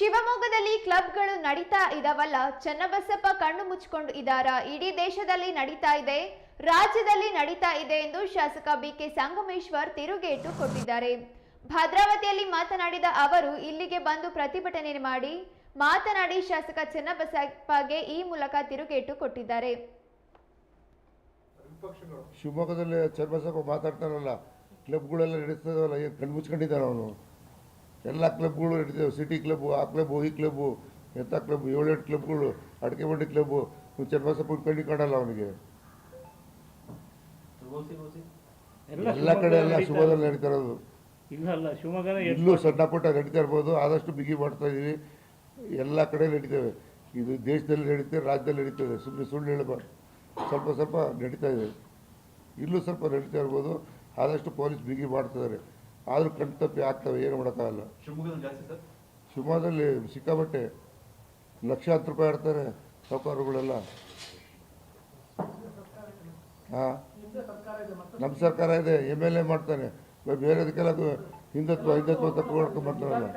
ಶಿವಮೊಗ್ಗದಲ್ಲಿ ಕ್ಲಬ್ಗಳು ನಡೀತಾ ಇದಾವಲ್ಲ? ಚನ್ನಬಸಪ್ಪ ಕಣ್ಣು ಮುಚ್ಕೊಂಡು ಇದಾರ? ಇಡೀ ದೇಶದಲ್ಲಿ ನಡೀತಾ ಇದೆ. ರಾಜ್ಯದಲ್ಲಿ ನಡೀತಾ ಇದೆ ಎಂದು ಶಾಸಕ ಬಿಕೆ ಸಂಗಮೇಶ್ವರ್ ತಿರುಗೇಟು ಕೊಟ್ಟಿದ್ದಾರೆ. ಭದ್ರಾವತಿಯಲ್ಲಿ ಮಾತನಾಡಿದ ಅವರು, ಇಲ್ಲಿಗೆ ಬಂದು ಪ್ರತಿಭಟನೆ ಮಾಡಿ. ಮಾತನಾಡಿ ಶಾಸಕ ಚನ್ನಬಸಪ್ಪಗೆ ಈ ಮೂಲಕ ತಿರುಗೇಟು ಕೊಟ್ಟಿದ್ದಾರೆ. ಶಿವಮೊಗ್ಗದಲ್ಲಿ ಚನ್ನಬಸಪ್ಪ ಮಾತಾಡ್ತಾರಲ್ಲ, ಕ್ಲಬ್ಗಳೆಲ್ಲ ನಡೀತದಲ್ಲ ಕಣ್ಣು ಅವನು? ಎಲ್ಲ ಕ್ಲಬ್ಗಳು ಇಡ್ತೇವೆ ಸಿಟಿ ಕ್ಲಬ್ಬು ಆ ಕ್ಲಬ್ಬು ಈ ಕ್ಲಬ್ಬು ಎಂಥ ಕ್ಲಬ್ ಏಳೆಂಟು ಕ್ಲಬ್ಗಳು ಅಡಿಕೆ ಬಂಡಿ ಕ್ಲಬ್ಬು ಚನ್ನಬಸಪ್ಪ ಕಣ್ಣಿ ಕಾಣಲ್ಲ ಅವನಿಗೆ. ಎಲ್ಲ ಕಡೆ ಎಲ್ಲ ಶಿವಮೊಗ್ಗದಲ್ಲಿ ನಡೀತಾ ಇರೋದು. ಇಲ್ಲ ಅಲ್ಲ ಶಿವಮೊಗ್ಗನ ಇಲ್ಲೂ ಸಣ್ಣ ಪುಟ್ಟ ನಡೀತಾ ಇರ್ಬೋದು. ಆದಷ್ಟು ಬಿಗಿ ಮಾಡ್ತಾ ಇದೀವಿ ಎಲ್ಲ ಕಡೆ ನಡೀತೇವೆ. ಇದು ದೇಶದಲ್ಲಿ ನಡೀತೇವೆ ರಾಜ್ಯದಲ್ಲಿ ನಡೀತದೆ ಸುಮ್ಮನೆ ಸುಳ್ಳು ಹೇಳಬಾರ್ದು. ಸ್ವಲ್ಪ ಸ್ವಲ್ಪ ನಡೀತಾ ಇದೆ. ಇಲ್ಲೂ ಸ್ವಲ್ಪ ನಡೀತಾ ಇರ್ಬೋದು. ಆದಷ್ಟು ಪೊಲೀಸ್ ಬಿಗಿ ಮಾಡ್ತಿದ್ದಾರೆ ಆದರೂ ಕಣ್ ತಪ್ಪಿ ಆಗ್ತವೆ ಏನು ಮಾಡೋಕ್ಕಾಗಲ್ಲ. ಶಿವಮೊಗ್ಗದಲ್ಲಿ ಹತ್ತು ಸಿಕ್ಕಾಬಟ್ಟೆ ಲಕ್ಷಾಂತರ ರೂಪಾಯಿ ಆಡ್ತಾರೆ ಸಾಹುಕಾರಗಳೆಲ್ಲ ಹಾಂ. ನಮ್ಮ ಸರ್ಕಾರ ಇದೆ ಎಂ ಎಲ್ ಎ ಮಾಡ್ತಾನೆ ಬೇರೆದಕ್ಕೆಲ್ಲ ಹಿಂದತ್ವ ಹಿಂದುತ್ವ ತಪ್ಪಿಕೊಳ್ಕೊಂಡು ಬರ್ತಾರಲ್ಲ.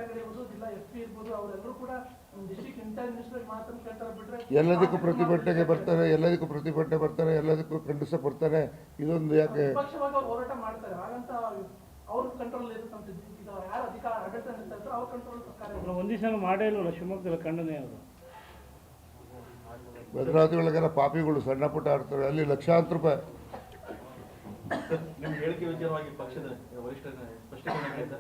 ಎಲ್ಲದಕ್ಕೂ ಪ್ರತಿಭಟನೆಗೆ ಬರ್ತಾರೆ ಎಲ್ಲದಕ್ಕೂ ಪ್ರತಿಭಟನೆ ಬರ್ತಾರೆ ಎಲ್ಲದಕ್ಕೂ ಖಂಡಿಸ ಬರ್ತಾರೆ. ಇದೊಂದು ಯಾಕೆ ಅವ್ರು ಕಂಟ್ರೋಲ್ ಇರುತ್ತೆ ಈಗ ಯಾರು ಅಧಿಕಾರ ಆಡಳಿತ ನಡೆಸ್ತಾ ಇರ್ತಾರೋ ಅವ್ರ ಕಂಟ್ರೋಲ್ ಸರ್ಕಾರ ಮಾಡೇ ಇಲ್ಲ ಶಿವಮೊಗ್ಗದಲ್ಲಿ ಖಂಡನೆ ಅವರು ಭದ್ರಾವತಿ ಒಳಗೆಲ್ಲ ಪಾಪಿಗಳು ಸಣ್ಣ ಪುಟ್ಟ ಆಡ್ತಾರೆ. ಅಲ್ಲಿ ಲಕ್ಷಾಂತರ ರೂಪಾಯಿ. ಕೇಳಕ್ ನಿಮ್ಮ ಹೇಳಿಕೆ ವಿಚಾರವಾಗಿ ಪಕ್ಷದ ಸ್ಪಷ್ಟೀಕರಣ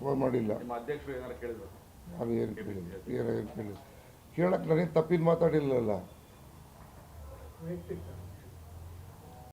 ಫೋನ್ ಮಾಡಿಲ್ಲ. ಅಧ್ಯಕ್ಷರು ಏನಾರು ಕೇಳಿದ್ರು? ಅದು ಏನು ಕೇಳಕ್ಕೆ ನನಗೆ ತಪ್ಪಿನ ಮಾತಾಡಿಲ್ಲಲ್ಲ. முயற்சிக்கிறேன்